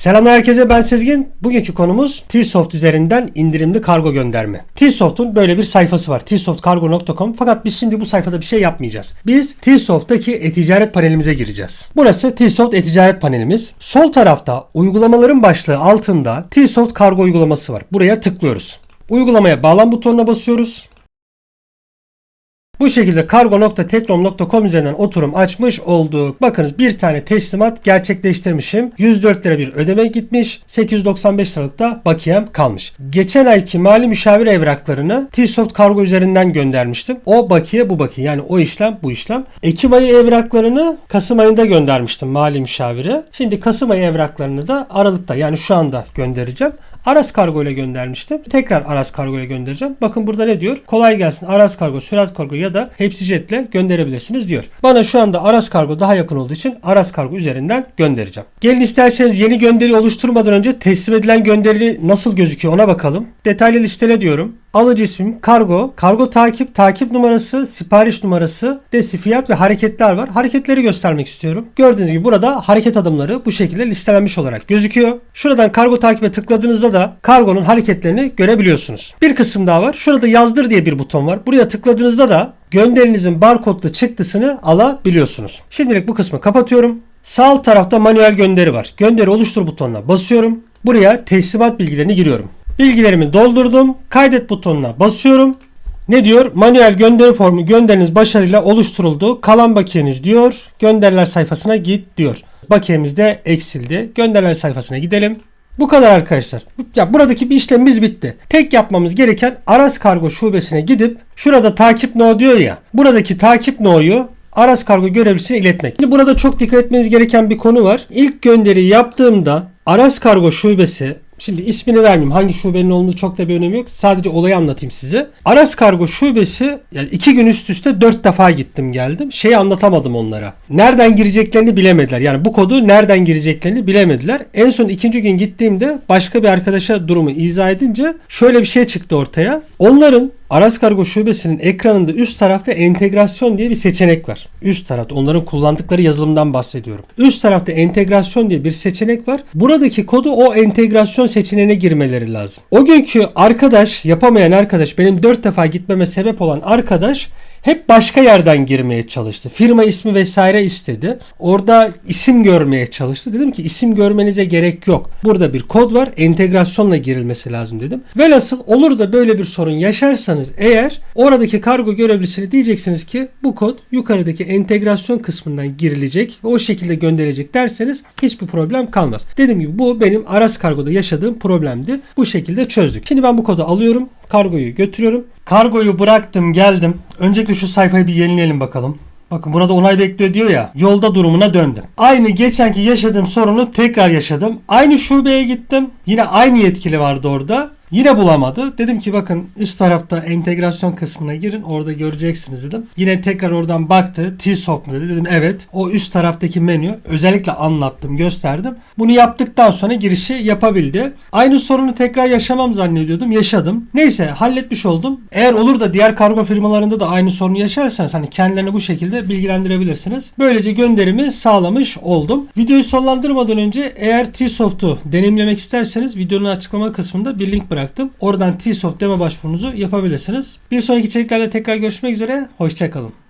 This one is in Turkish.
Selamlar herkese ben Sezgin. Bugünkü konumuz Tsoft üzerinden indirimli kargo gönderme. Tsoft'un böyle bir sayfası var. tsoftcargo.com fakat biz şimdi bu sayfada bir şey yapmayacağız. Biz Tsoft'taki e-ticaret panelimize gireceğiz. Burası Tsoft e-ticaret panelimiz. Sol tarafta uygulamaların başlığı altında Tsoft kargo uygulaması var. Buraya tıklıyoruz. Uygulamaya bağlan butonuna basıyoruz. Bu şekilde kargo.teknom.com üzerinden oturum açmış olduk. Bakınız bir tane teslimat gerçekleştirmişim. 104 lira bir ödeme gitmiş. 895 liralık da bakiyem kalmış. Geçen ayki mali müşavir evraklarını Tsoft kargo üzerinden göndermiştim. O bakiye bu bakiye. Yani o işlem bu işlem. Ekim ayı evraklarını Kasım ayında göndermiştim mali müşavire. Şimdi Kasım ayı evraklarını da Aralık'ta yani şu anda göndereceğim. Aras Kargo ile göndermiştim. Tekrar Aras Kargo ile göndereceğim. Bakın burada ne diyor? Kolay gelsin Aras Kargo, Sürat Kargo ya da Hepsi Jet'le gönderebilirsiniz diyor. Bana şu anda Aras Kargo daha yakın olduğu için Aras Kargo üzerinden göndereceğim. Gelin isterseniz yeni gönderi oluşturmadan önce teslim edilen gönderi nasıl gözüküyor ona bakalım. Detaylı listele diyorum. Alıcı ismim kargo, kargo takip, takip numarası, sipariş numarası, desi fiyat ve hareketler var. Hareketleri göstermek istiyorum. Gördüğünüz gibi burada hareket adımları bu şekilde listelenmiş olarak gözüküyor. Şuradan kargo takibe tıkladığınızda da kargonun hareketlerini görebiliyorsunuz. Bir kısım daha var. Şurada yazdır diye bir buton var. Buraya tıkladığınızda da gönderinizin barkodlu çıktısını alabiliyorsunuz. Şimdilik bu kısmı kapatıyorum. Sağ alt tarafta manuel gönderi var. Gönderi oluştur butonuna basıyorum. Buraya teslimat bilgilerini giriyorum. Bilgilerimi doldurdum. Kaydet butonuna basıyorum. Ne diyor? Manuel gönderi formu gönderiniz başarıyla oluşturuldu. Kalan bakiyeniz diyor. Gönderiler sayfasına git diyor. Bakiyemiz de eksildi. Gönderiler sayfasına gidelim. Bu kadar arkadaşlar. Ya buradaki bir işlemimiz bitti. Tek yapmamız gereken Aras Kargo şubesine gidip şurada takip no diyor ya. Buradaki takip no'yu Aras Kargo görevlisine iletmek. Şimdi burada çok dikkat etmeniz gereken bir konu var. İlk gönderiyi yaptığımda Aras Kargo şubesi Şimdi ismini vermeyeyim. Hangi şubenin olduğunu çok da bir önemi yok. Sadece olayı anlatayım size. Aras Kargo şubesi yani iki gün üst üste dört defa gittim geldim. Şeyi anlatamadım onlara. Nereden gireceklerini bilemediler. Yani bu kodu nereden gireceklerini bilemediler. En son ikinci gün gittiğimde başka bir arkadaşa durumu izah edince şöyle bir şey çıktı ortaya. Onların Aras Kargo şubesinin ekranında üst tarafta entegrasyon diye bir seçenek var. Üst tarafta onların kullandıkları yazılımdan bahsediyorum. Üst tarafta entegrasyon diye bir seçenek var. Buradaki kodu o entegrasyon seçeneğine girmeleri lazım. O günkü arkadaş, yapamayan arkadaş, benim 4 defa gitmeme sebep olan arkadaş hep başka yerden girmeye çalıştı. Firma ismi vesaire istedi. Orada isim görmeye çalıştı. Dedim ki isim görmenize gerek yok. Burada bir kod var. Entegrasyonla girilmesi lazım dedim. Velhasıl olur da böyle bir sorun yaşarsanız eğer oradaki kargo görevlisine diyeceksiniz ki bu kod yukarıdaki entegrasyon kısmından girilecek ve o şekilde gönderilecek derseniz hiçbir problem kalmaz. Dediğim gibi bu benim Aras Kargo'da yaşadığım problemdi. Bu şekilde çözdük. Şimdi ben bu kodu alıyorum. Kargoyu götürüyorum. Kargoyu bıraktım geldim. Öncelikle şu sayfayı bir yenileyelim bakalım. Bakın burada onay bekliyor diyor ya. Yolda durumuna döndüm. Aynı geçenki yaşadığım sorunu tekrar yaşadım. Aynı şubeye gittim. Yine aynı yetkili vardı orada. Yine bulamadı. Dedim ki bakın üst tarafta entegrasyon kısmına girin. Orada göreceksiniz dedim. Yine tekrar oradan baktı. T-Soft mu dedi. Dedim evet. O üst taraftaki menü. Özellikle anlattım, gösterdim. Bunu yaptıktan sonra girişi yapabildi. Aynı sorunu tekrar yaşamam zannediyordum. Yaşadım. Neyse halletmiş oldum. Eğer olur da diğer kargo firmalarında da aynı sorunu yaşarsanız hani kendilerini bu şekilde bilgilendirebilirsiniz. Böylece gönderimi sağlamış oldum. Videoyu sonlandırmadan önce eğer T-Soft'u deneyimlemek isterseniz videonun açıklama kısmında bir link bıraktım. Oradan T-Soft demo başvurunuzu yapabilirsiniz. Bir sonraki içeriklerde tekrar görüşmek üzere. Hoşçakalın.